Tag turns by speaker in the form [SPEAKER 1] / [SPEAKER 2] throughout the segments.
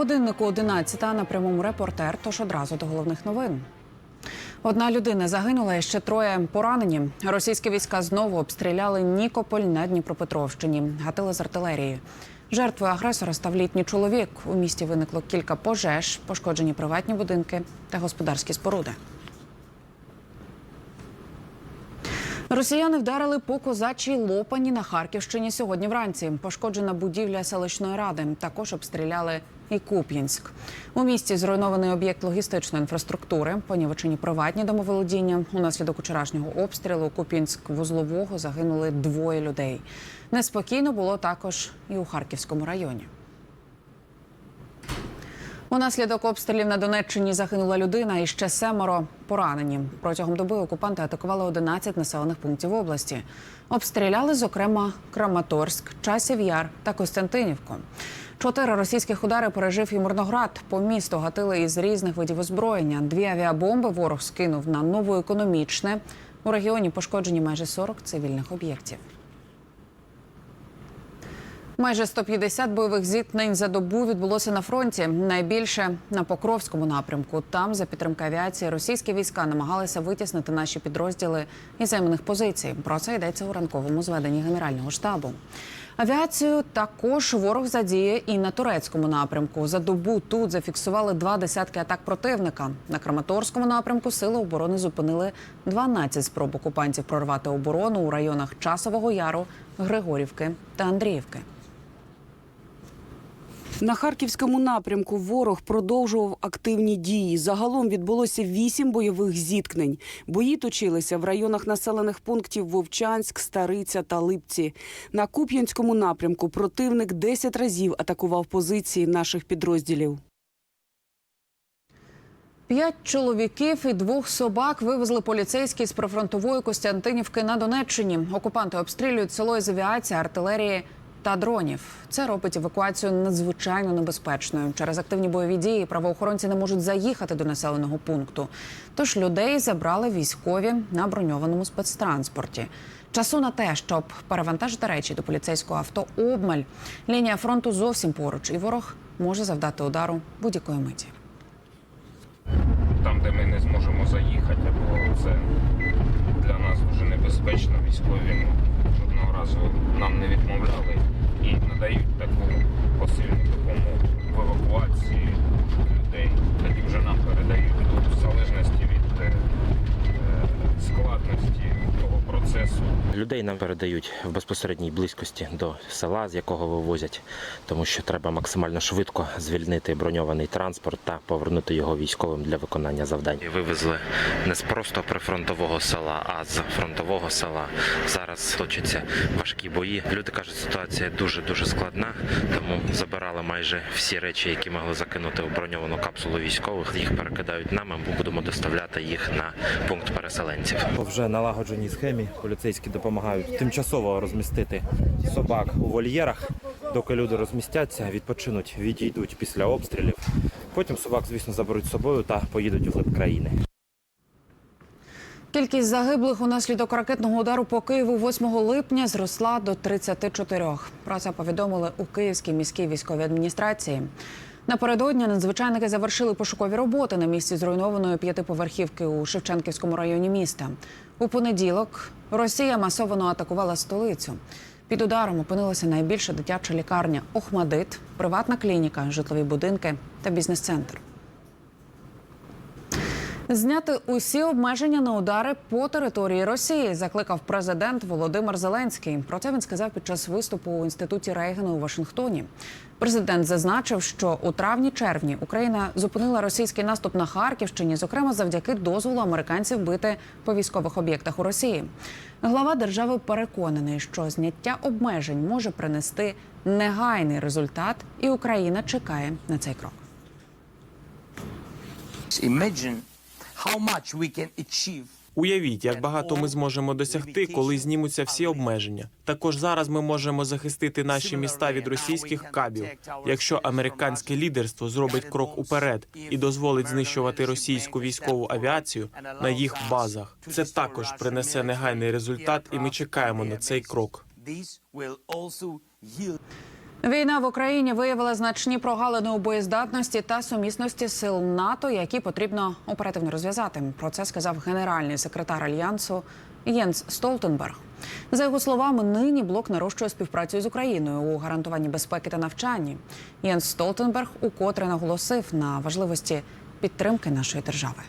[SPEAKER 1] Годиннику 11 на прямому репортер. Тож одразу до головних новин. Одна людина загинула і ще троє поранені. Російські війська знову обстріляли Нікополь на Дніпропетровщині. Гатили з артилерії. Жертвою агресора став літній чоловік. У місті виникло кілька пожеж, пошкоджені приватні будинки та господарські споруди. Росіяни вдарили по козачій лопані на Харківщині сьогодні вранці. Пошкоджена будівля селищної ради. Також обстріляли і Куп'янськ. У місті зруйнований об'єкт логістичної інфраструктури, понівечені приватні домоволодіння. Унаслідок вчорашнього обстрілу Куп'янськ-Вузлового загинули двоє людей. Неспокійно було також і у Харківському районі. Унаслідок обстрілів на Донеччині загинула людина і ще семеро поранені. Протягом доби окупанти атакували 11 населених пунктів області. Обстріляли, зокрема, Краматорськ, Часів Яр та Костянтинівку. Чотири російських удари пережив і Мирноград. По місту гатили із різних видів озброєння. Дві авіабомби ворог скинув на новоекономічне. У регіоні пошкоджені майже 40 цивільних об'єктів. Майже 150 бойових зіткнень за добу відбулося на фронті. Найбільше на Покровському напрямку. Там, за підтримки авіації, російські війська намагалися витіснити наші підрозділи із займаних позицій. Про це йдеться у ранковому зведенні Генерального штабу. Авіацію також ворог задіє і на турецькому напрямку. За добу тут зафіксували два десятки атак противника. На Краматорському напрямку сили оборони зупинили 12 спроб окупантів прорвати оборону у районах Часового Яру, Григорівки та Андріївки.
[SPEAKER 2] На харківському напрямку ворог продовжував активні дії. Загалом відбулося вісім бойових зіткнень. Бої точилися в районах населених пунктів Вовчанськ, Стариця та Липці. На Куп'янському напрямку противник 10 разів атакував позиції наших підрозділів.
[SPEAKER 1] П'ять чоловіків і двох собак вивезли поліцейські з прифронтової Костянтинівки на Донеччині. Окупанти обстрілюють село із авіації, артилерії та дронів. Це робить евакуацію надзвичайно небезпечною. Через активні бойові дії правоохоронці не можуть заїхати до населеного пункту. Тож людей забрали військові на броньованому спецтранспорті. Часу на те, щоб перевантажити речі до поліцейського авто, обмаль. Лінія фронту зовсім поруч, і ворог може завдати удару будь-якої миті.
[SPEAKER 3] там, де ми не зможемо заїхати, або це для нас дуже небезпечно. Військові разу нам не відмовляли і надають таку посильну допомогу в евакуації людей. Тоді вже нам передають до залежності
[SPEAKER 4] Людей нам передають в безпосередній близькості до села, з якого вивозять, тому що треба максимально швидко звільнити броньований транспорт та повернути його військовим для виконання завдань. Вивезли не з просто прифронтового села, а з фронтового села. Зараз точаться важкі бої. Люди кажуть, ситуація дуже дуже складна, тому забирали майже всі речі, які могли закинути у броньовану капсулу військових. Їх перекидають нам. Ми будемо доставляти їх на пункт переселенців.
[SPEAKER 5] По вже налагодженій схемі поліцейські допомагають тимчасово розмістити собак у вольєрах, доки люди розмістяться, відпочинуть, відійдуть після обстрілів. Потім собак, звісно, заберуть з собою та поїдуть у глиб країни.
[SPEAKER 1] Кількість загиблих унаслідок ракетного удару по Києву 8 липня зросла до 34. Про це повідомили у Київській міській військовій адміністрації. Напередодні надзвичайники завершили пошукові роботи на місці зруйнованої п'ятиповерхівки у Шевченківському районі міста. У понеділок Росія масово атакувала столицю. Під ударом опинилася найбільша дитяча лікарня Охмадит, приватна клініка, житлові будинки та бізнес-центр. Зняти усі обмеження на удари по території Росії закликав президент Володимир Зеленський. Про це він сказав під час виступу у інституті Рейгана у Вашингтоні. Президент зазначив, що у травні-червні Україна зупинила російський наступ на Харківщині, зокрема завдяки дозволу американців бити по військових об'єктах у Росії. Глава держави переконаний, що зняття обмежень може принести негайний результат, і Україна чекає на цей крок.
[SPEAKER 6] How much we can achieve
[SPEAKER 7] Уявіть, як багато ми зможемо досягти, коли знімуться всі обмеження. Також зараз ми можемо захистити наші міста від російських кабів. Якщо американське лідерство зробить крок уперед і дозволить знищувати російську військову авіацію на їх базах, це також принесе негайний результат, і ми чекаємо на цей крок.
[SPEAKER 1] Війна в Україні виявила значні прогалини у боєздатності та сумісності сил НАТО, які потрібно оперативно розв'язати. Про це сказав генеральний секретар альянсу Єнс Столтенберг. За його словами, нині блок нарощує співпрацю з Україною у гарантуванні безпеки та навчанні. Єнс Столтенберг укотре наголосив на важливості підтримки нашої держави.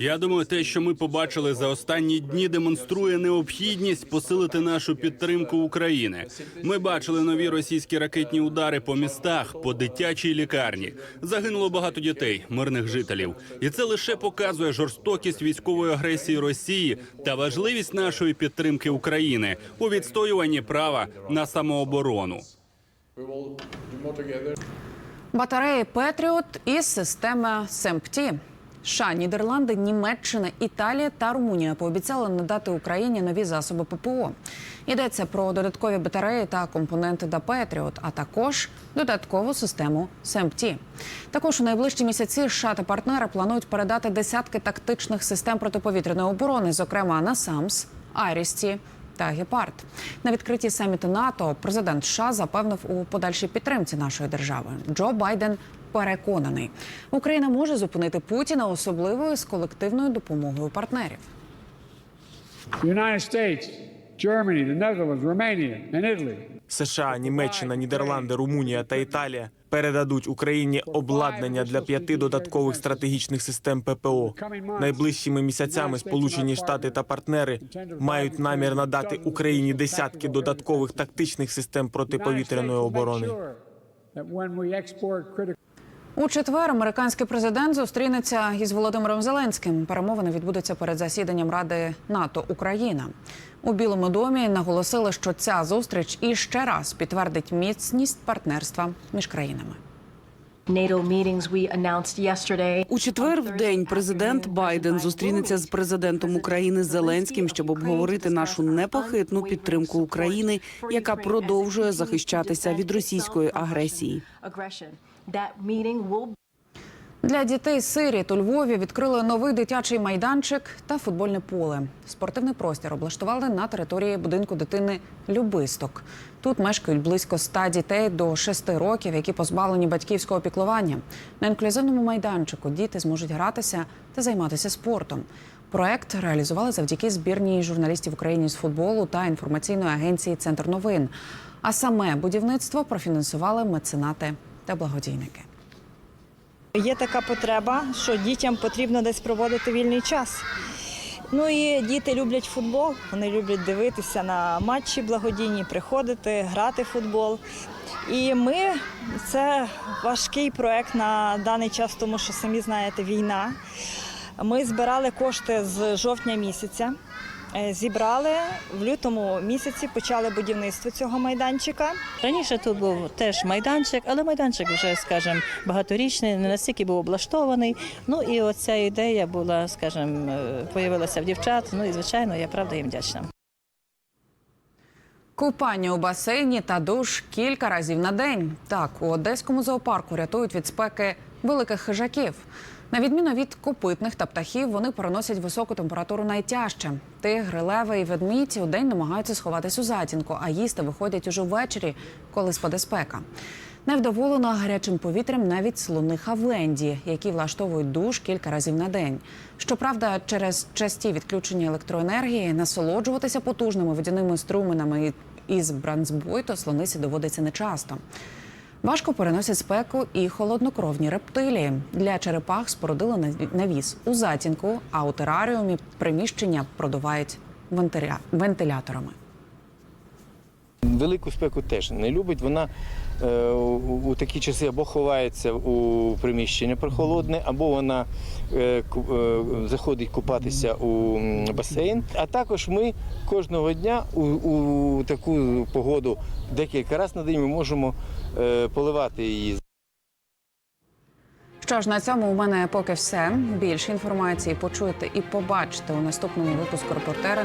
[SPEAKER 8] Я думаю, те, що ми побачили за останні дні, демонструє необхідність посилити нашу підтримку України. Ми бачили нові російські ракетні удари по містах, по дитячій лікарні. Загинуло багато дітей, мирних жителів, і це лише показує жорстокість військової агресії Росії та важливість нашої підтримки України у відстоюванні права на самооборону.
[SPEAKER 1] Батареї Петріот із системи СЕМПТІ. США, Нідерланди, Німеччина, Італія та Румунія пообіцяли надати Україні нові засоби ППО. Йдеться про додаткові батареї та компоненти до Петріот, а також додаткову систему СЕМПТІ. Також у найближчі місяці США та партнери планують передати десятки тактичних систем протиповітряної оборони, зокрема НАСАМС, Арісті та Гепард. На відкритті саміту НАТО президент США запевнив у подальшій підтримці нашої держави. Джо Байден переконаний, Україна може зупинити Путіна, особливо з колективною допомогою партнерів.
[SPEAKER 9] United States, Germany, the Netherlands, Romania, and Italy
[SPEAKER 7] США, Німеччина, Нідерланди, Румунія та Італія передадуть Україні обладнання для п'яти додаткових стратегічних систем ППО. Найближчими місяцями Сполучені Штати та партнери мають намір надати Україні десятки додаткових тактичних систем протиповітряної оборони.
[SPEAKER 1] У четвер американський президент зустрінеться із Володимиром Зеленським. Перемовини відбудуться перед засіданням Ради НАТО Україна. У Білому домі наголосили, що ця зустріч іще раз підтвердить міцність партнерства між країнами.
[SPEAKER 2] У четвер в день президент Байден зустрінеться з президентом України Зеленським, щоб обговорити нашу непохитну підтримку України, яка продовжує захищатися від російської агресії.
[SPEAKER 1] Для дітей сиріт у Львові відкрили новий дитячий майданчик та футбольне поле. Спортивний простір облаштували на території будинку дитини Любисток. Тут мешкають близько 100 дітей до 6 років, які позбавлені батьківського піклування. На інклюзивному майданчику діти зможуть гратися та займатися спортом. Проект реалізували завдяки збірній журналістів України з футболу та інформаційної агенції Центр новин. А саме будівництво профінансували меценати та благодійники.
[SPEAKER 10] Є така потреба, що дітям потрібно десь проводити вільний час. Ну і діти люблять футбол, вони люблять дивитися на матчі благодійні, приходити, грати в футбол. І ми це важкий проект на даний час, тому що самі знаєте, війна. Ми збирали кошти з жовтня місяця. Е, Зібрали в лютому місяці, почали будівництво цього майданчика.
[SPEAKER 11] Раніше тут був теж майданчик, але майданчик вже, скажімо, багаторічний, не настільки був облаштований. Ну і оця ідея була, скажімо, е, появилася в дівчат. Ну і звичайно, я правда їм вдячна.
[SPEAKER 1] Купання у басейні та душ кілька разів на день. Так, у одеському зоопарку рятують від спеки великих хижаків. На відміну від копитних та птахів, вони переносять високу температуру найтяжче. Тигри, леви і ведмідь у день намагаються сховатись у затінку, а їсти виходять уже ввечері, коли спаде спека. Невдоволена гарячим повітрям навіть слони Хавленді, які влаштовують душ кілька разів на день. Щоправда, через часті відключення електроенергії насолоджуватися потужними водяними струменами із бранцбойту слонисі доводиться нечасто. Важко переносять спеку і холоднокровні рептилії. Для черепах спорудили наві- навіс у затінку, а у тераріумі приміщення продувають вентиля- вентиляторами.
[SPEAKER 12] Велику спеку теж не любить. Вона у, у такі часи або ховається у приміщення прохолодне, або вона е, е, заходить купатися у басейн. А також ми кожного дня у, у таку погоду декілька разів на день ми можемо е, поливати її.
[SPEAKER 1] Що ж, на цьому у мене поки все. Більше інформації почуєте і побачите у наступному випуску репортера.